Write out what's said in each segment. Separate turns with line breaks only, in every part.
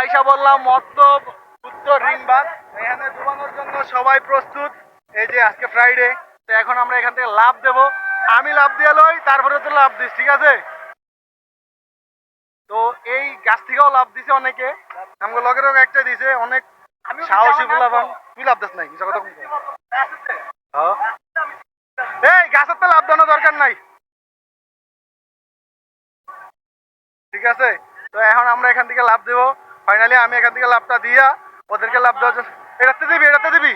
আইসা বললাম মত্তব উত্তর রিংবাদ। এখানে ডুবানোর জন্য সবাই প্রস্তুত। এই যে আজকে ফ্রাইডে তো এখন আমরা এখান থেকে লাভ দেব। আমি লাভ দিয়ে লই তারপরে তো লাভ দিস ঠিক আছে? তো এই গাছ থেকেও লাভ দিছে অনেকে। আমাকে লগের লোক একটা দিছে অনেক সাহসী বলাবান তুই লাভ দিস নাই মিশা কথা হ্যাঁ। এই গাছের তো লাভ দেওয়ার দরকার নাই। ঠিক আছে? তো এখন আমরা এখান থেকে লাভ দেবো। ফাইনালি আমি এখান থেকে লাভটা দিয়া ওদেরকে লাভ দেওয়ার জন্য এটাতে দিবি এটাতে দিবি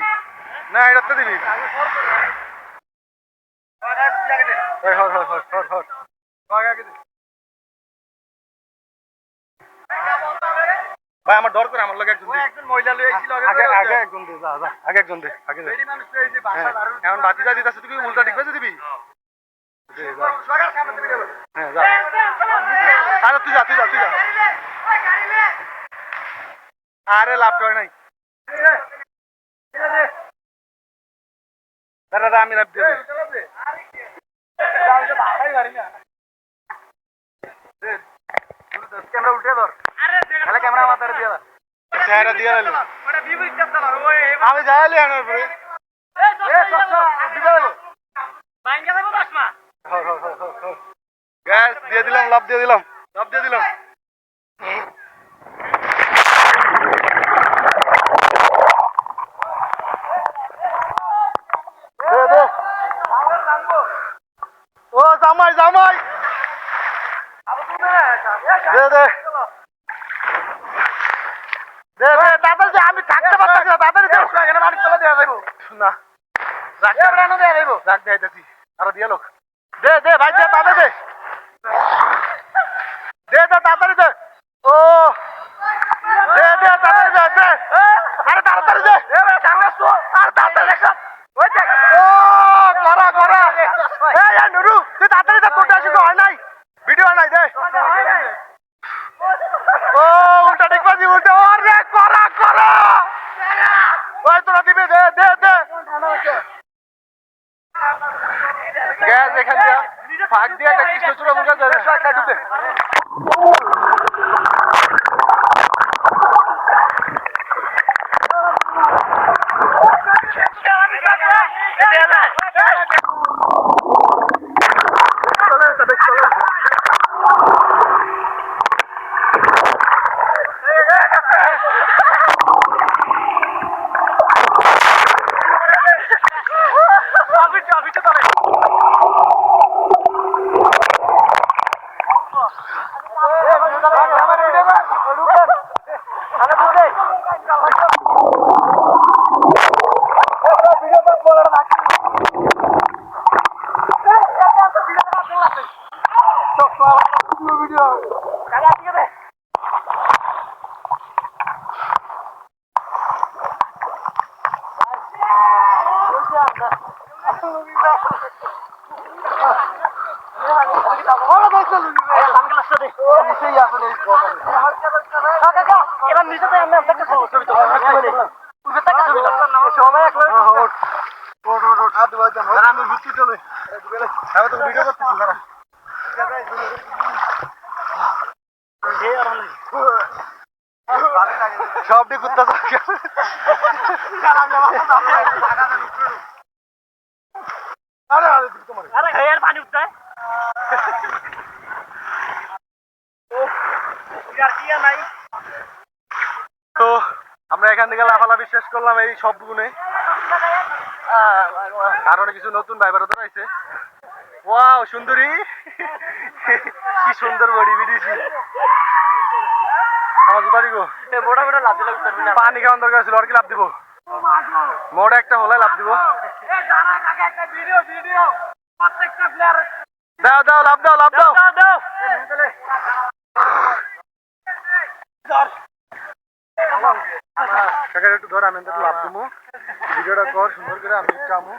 না এটাতে দিবি এই হর হর হর হর হর আগে আগে দে। ভাই আমার ডর করে আমার লোক একজন
একজন মহিলা লই আইছিল
আগে আগে একজন দে যা যা আগে একজন দে আগে দে
বেডি মানুষ এই যে
হ্যাঁ, এখন দিতেছে তুই উল্টা ঠিক দিবি দে, যা।
সরকার সামনে থেকে
হ্যাঁ যা আরে তুই যা তুই যা তুই যা আরে লাভ করে নাই। দাদা দাদা, আমি লাভ।
ক্যামেরা উল্টে ধর। তাহলে ক্যামেরা দাও।
চেহারা দিলো। আমি যাইলি পরে দিয়ে দিলাম লাভ দিয়ে দিলাম। লাভ দিয়ে দিলাম দে, দে। ও জামাই জামাই। দে দে। দে দে তাড়াতাড়ি দে, আমি থাকতে পারতেছি না তাড়াতাড়ি দে।
এখানে মাটি তলে দেওয়া যাব
না। রাখ
এ ব্রানো দেওয়া যাব
রাখ দে আইতাছি আরও দিয়ে লোক। দে দে ভাই দে তাড়াতাড়ি দে। দে দে তাড়াতাড়ি দে। ও। দে দে তাড়াতাড়ি দে দে। আরে তাড়াতাড়ি দে। আরে তাড়াতাড়ি দে
ওই দেখ
ও করা করা এই এই নুরু তুই তাড়াতাড়ি দে তোর আসি তো হয় নাই ভিডিও হয় নাই দে ও উল্টা ঠিক পাচ্ছি উল্টা আরে করা করা ওই তোরা দিবি দে দে দে গ্যাস এখান দিয়ে ফাঁক দিয়ে একটা কৃষ্ণচূড়া মুখে ধরে খাই ডুবে
এবার নিচে তো আমরা একটা ছবি ছবি তো উঠে থেকে ছবি দাও সবাই এক
আমি ভিত্তি চলে আমি তো ভিডিও করতেছি দাঁড়া। সবটি কুত্তা আরে আরে দিকে তোমার
আরে হেয়ার পানি উঠছে ইয়ার কি নাই
তো আমরা এখান থেকে লাফালাফি শেষ করলাম এই সব গুণে। আর অনেক কিছু নতুন ড্রাইভারও তো রয়েছে ওয়াও সুন্দরী। কি সুন্দর বডি বিডিছি আমার জুতারি গো
মোটা মোটা লাভ দিলে
পানি খাওয়ান দরকার ছিল আর কি লাভ দিব? মোড়ে একটা হলে লাভ দিব।
এ জানা কাকে একটা ভিডিও ভিডিও প্রত্যেকটা প্লেয়ার
দাও দাও লাভ দাও লাভ দাও।
দাও
কাকা একটু ধর আমি একটু লাভ দিব ভিডিওটা কর সুন্দর করে আমি আমু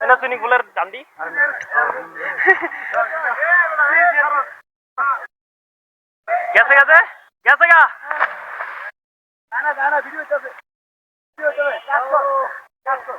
এটা সুইমিং পুলের দান্ডি গেছে গেছে গেছে গা।
জানা জানা ভিডিও চলছে ভিডিও চলে কাজ কর কাজ কর